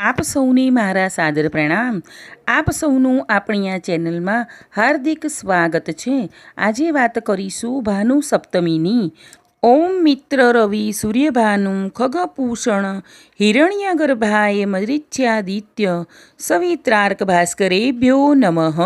આપ સૌને મારા સાદર પ્રણામ. આપ સૌનું આપણી આ ચેનલમાં હાર્દિક સ્વાગત છે. આજે વાત કરીશું ભાનુ સપ્તમીની. ઓમ મિત્ર રવિ સૂર્યભાનુ ખગપૂષણ હિરણ્યગર્ભાય મરિચ્યાદિત્ય સવિત્રાર્ક ભાસ્કરેભ્યો નમઃ.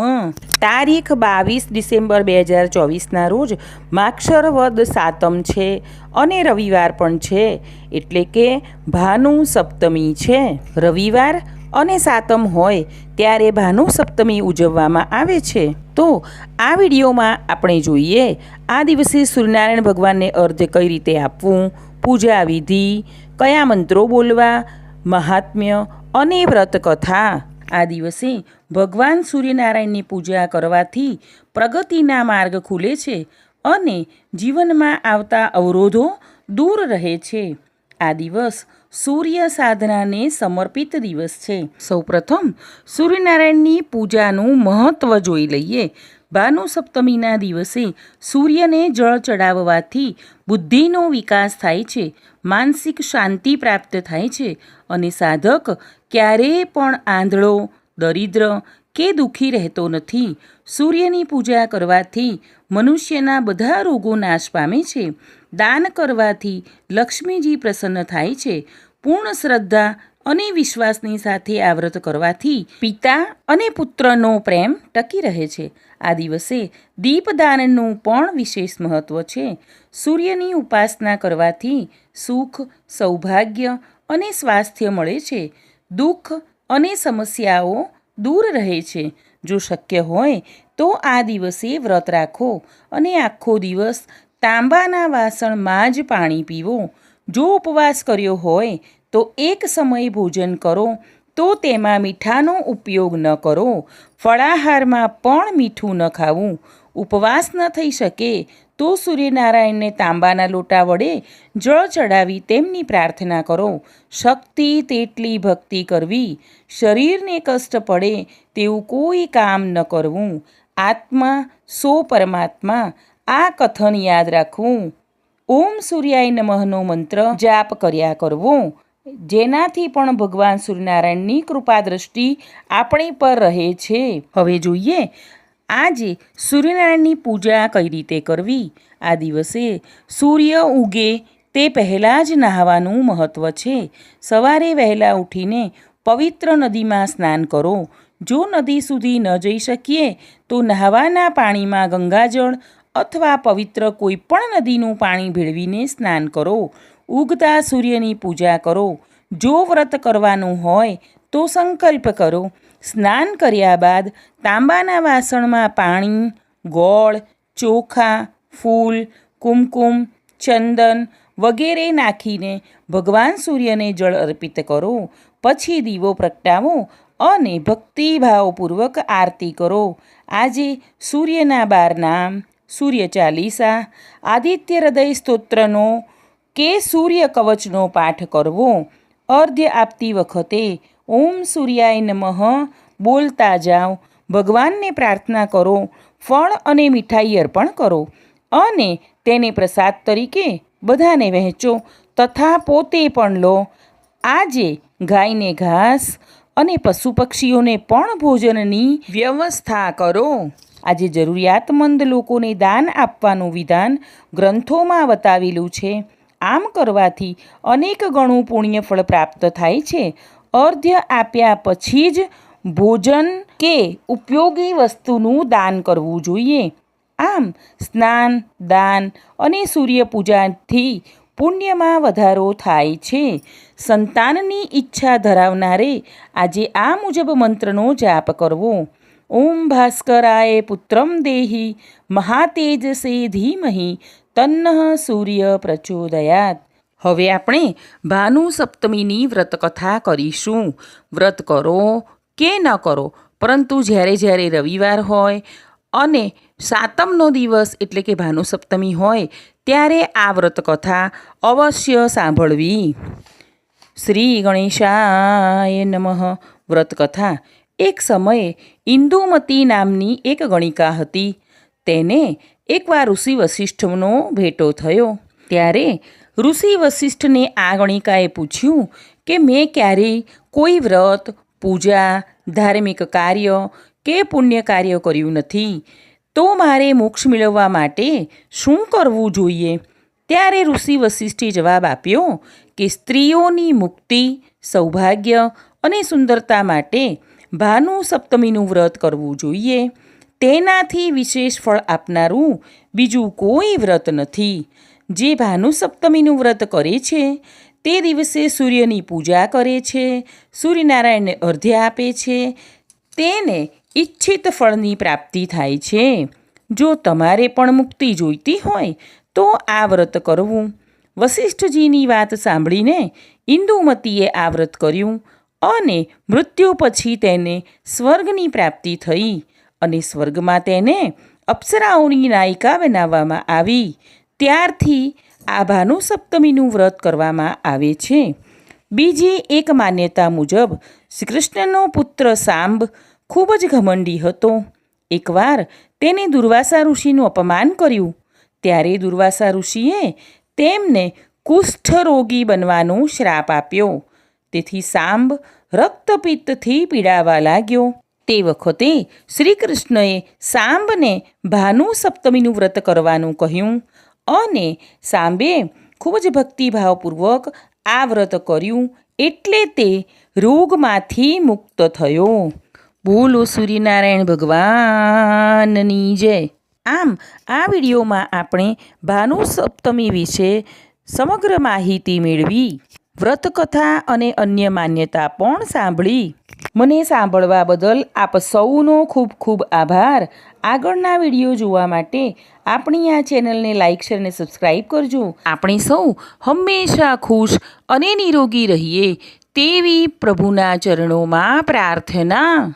તારીખ બાવીસ ડિસેમ્બર બે હજાર ચોવીસના રોજ માક્ષરવદ સાતમ છે અને રવિવાર પણ છે, એટલે કે ભાનુ સપ્તમી છે. રવિવાર અને સાતમ હોય ત્યારે ભાનુ સપ્તમી ઉજવવામાં આવે છે. તો આ વિડીયોમાં આપણે જોઈએ, આ દિવસે સૂર્યનારાયણ ભગવાનને અર્ધ કઈ રીતે આપવું? પૂજા વિધિ, કયા મંત્રો બોલવા, મહાત્મ્ય અને વ્રત કથા આ દિવસે ભગવાન સૂર્યનારાયણની પૂજા કરવાથી પ્રગતિના માર્ગ ખુલે છે અને જીવનમાં આવતા અવરોધો દૂર રહે છે. આ દિવસ સૂર્ય સાધનાને સમર્પિત દિવસ છે. સૌપ્રથમ સૂર્યનારાયણની પૂજાનું મહત્ત્વ જોઈ લઈએ. ભાનુ સપ્તમીના દિવસે સૂર્યને જળ ચડાવવાથી બુદ્ધિનો વિકાસ થાય છે, માનસિક શાંતિ પ્રાપ્ત થાય છે અને સાધક ક્યારેય પણ આંધળો, દરિદ્ર કે દુઃખી રહેતો નથી. સૂર્યની પૂજા કરવાથી મનુષ્યના બધા રોગો નાશ પામે છે. દાન કરવાથી લક્ષ્મીજી પ્રસન્ન થાય છે. પૂર્ણ શ્રદ્ધા અને વિશ્વાસની સાથે આ વ્રત કરવાથી પિતા અને પુત્રનો પ્રેમ ટકી રહે છે. આ દિવસે દીપદાનનું પણ વિશેષ મહત્ત્વ છે. સૂર્યની ઉપાસના કરવાથી સુખ, સૌભાગ્ય અને સ્વાસ્થ્ય મળે છે. દુઃખ અને સમસ્યાઓ દૂર રહે છે. જો શક્ય હોય તો આ દિવસે વ્રત રાખો અને આખો દિવસ તાંબાના વાસણમાં જ પાણી પીવો. જો ઉપવાસ કર્યો હોય તો એક સમયે ભોજન કરો, તો તેમાં મીઠાનો ઉપયોગ ન કરો. ફળાહારમાં પણ મીઠું ન ખાવું. ઉપવાસ ન થઈ શકે તો સૂર્યનારાયણને તાંબાના લોટા વડે જળ ચડાવી તેમની પ્રાર્થના કરો. શક્તિ તેટલી ભક્તિ કરવી. શરીરને કષ્ટ પડે તેવું કોઈ કામ ન કરવું. આત્મા સો પરમાત્મા. આ કથન યાદ રાખવું. ઓમ સૂર્યાય નમઃનો મંત્ર જાપ કર્યા કરવો. જેનાથી પણ ભગવાન સૂર્યનારાયણની કૃપા દ્રષ્ટિ આપણી પર રહે છે. હવે જોઈએ આજે સૂર્યનારાયણની પૂજા કઈ રીતે કરવી? આ દિવસે સૂર્ય ઉગે તે પહેલાં જ નહાવાનું મહત્ત્વ છે. સવારે વહેલા ઉઠીને પવિત્ર નદીમાં સ્નાન કરો. જો નદી સુધી ન જઈ શકીએ, તો નહાવાના પાણીમાં ગંગાજળ અથવા પવિત્ર કોઈપણ નદીનું પાણી ભેળવીને સ્નાન કરો. ઉગતા સૂર્યની પૂજા કરો. જો વ્રત કરવાનું હોય, તો સંકલ્પ કરો. સ્નાન કર્યા બાદ તાંબાના વાસણમાં પાણી, ગોળ, ચોખા, ફૂલ, કુમકુમ, ચંદન વગેરે નાખીને ભગવાન સૂર્યને જળ અર્પિત કરો. પછી દીવો પ્રગટાવો અને ભક્તિભાવપૂર્વક આરતી કરો. આજે સૂર્યના બાર નામ સૂર્ય ચાલીસા, આદિત્ય હૃદય સ્તોત્રનો કે સૂર્ય કવચનો પાઠ કરવો. અર્ધ્ય આપતી વખતે ઓમ સૂર્યાય નમઃ, બોલતા જાઓ. ભગવાનને પ્રાર્થના કરો, ફળ અને મીઠાઈ અર્પણ કરો અને તેને પ્રસાદ તરીકે બધાને વહેંચો, તથા પોતે પણ લો. આજે ગાયને ઘાસ અને પશુ પક્ષીઓને પણ ભોજનની વ્યવસ્થા કરો. આજે જરૂરિયાતમંદ લોકોને દાન આપવાનું વિધાન ગ્રંથોમાં બતાવેલું છે. આમ કરવાથી અનેક ગણું પુણ્ય ફળ પ્રાપ્ત થાય છે. અર્ધ્ય આપ્યા પછી જ ભોજન કે ઉપયોગી વસ્તુનું દાન કરવું જોઈએ. આમ સ્નાન, દાન અને સૂર્ય પૂજાથી પુણ્યમાં વધારો થાય છે. સંતાનની ઈચ્છા ધરાવનારે આજે આ મુજબ મંત્રનો જાપ કરવો. ઓમ ભાસ્કરાય પુત્રમ દેહી, મહાતેજસે ધીમહી, તન્નઃ સૂર્ય પ્રચોદયાત. હવે આપણે ભાનુ સપ્તમીની વ્રતકથા કરીશું. વ્રત કરો કે ન કરો? પરંતુ જ્યારે જ્યારે રવિવાર હોય અને સાતમનો દિવસ એટલે કે ભાનુ સપ્તમી હોય, ત્યારે આ વ્રતકથા અવશ્ય સાંભળવી. શ્રી ગણેશાય નમઃ. વ્રતકથા એક સમયે ઇન્દુમતી નામની એક ગણિકા હતી. તેને એકવાર ઋષિ વસિષ્ઠનો ભેટો થયો. ત્યારે ઋષિ વસિષ્ઠને આ ગણિકાએ પૂછ્યું કે મેં ક્યારેય કોઈ વ્રત, પૂજા, ધાર્મિક કાર્ય કે પુણ્ય કાર્ય કર્યું નથી. તો મારે મોક્ષ મેળવવા માટે શું કરવું જોઈએ? ત્યારે ઋષિ વશિષ્ઠે જવાબ આપ્યો કે સ્ત્રીઓની મુક્તિ, સૌભાગ્ય અને સુંદરતા માટે ભાનુ સપ્તમીનું વ્રત કરવું જોઈએ. તેનાથી વિશેષ ફળ આપનારું બીજું કોઈ વ્રત નથી. જે ભાનુ સપ્તમીનું વ્રત કરે છે, તે દિવસે સૂર્યની પૂજા કરે છે, સૂર્યનારાયણને અર્ધ્ય આપે છે, તેને ઈચ્છિત ફળની પ્રાપ્તિ થાય છે. જો તમારે પણ મુક્તિ જોઈતી હોય, તો આ વ્રત કરવું. વશિષ્ઠજીની વાત સાંભળીને ઇન્દુમતીએ આ વ્રત કર્યું અને મૃત્યુ પછી તેને સ્વર્ગની પ્રાપ્તિ થઈ અને સ્વર્ગમાં તેને અપ્સરાઓની નાયિકા બનાવવામાં આવી. ત્યારથી આ ભાનુ સપ્તમીનું વ્રત કરવામાં આવે છે. બીજી એક માન્યતા મુજબ શ્રી કૃષ્ણનો પુત્ર સાંબ ખૂબ જ ઘમંડી હતો. એકવાર તેને દુર્વાસા ઋષિનું અપમાન કર્યું. ત્યારે દુર્વાસા ઋષિએ તેમને કુષ્ઠરોગી બનવાનો શ્રાપ આપ્યો. તેથી સાંબ રક્તપિત્તથી પીડાવા લાગ્યો. તે વખતે શ્રી કૃષ્ણએ સાંબને ભાનુ સપ્તમીનું વ્રત કરવાનું કહ્યું. અને સાંબે ખૂબ જ ભક્તિભાવપૂર્વક આ વ્રત કર્યું એટલે તે રોગમાંથી મુક્ત થયો. બોલો સૂર્યનારાયણ ભગવાનની જય. આમ, આ વિડીયોમાં આપણે ભાનુ સપ્તમી વિશે સમગ્ર માહિતી મેળવી. વ્રતકથા અને અન્ય માન્યતા પણ સાંભળી. મને સાંભળવા બદલ આપ સૌનો ખૂબ ખૂબ આભાર. આગળના વીડિયો જોવા માટે આપણી આ ચેનલને લાઇક, શેર અને સબસ્ક્રાઈબ કરજો. આપણે સૌ હંમેશા ખુશ અને નિરોગી રહીએ તેવી પ્રભુના ચરણોમાં પ્રાર્થના.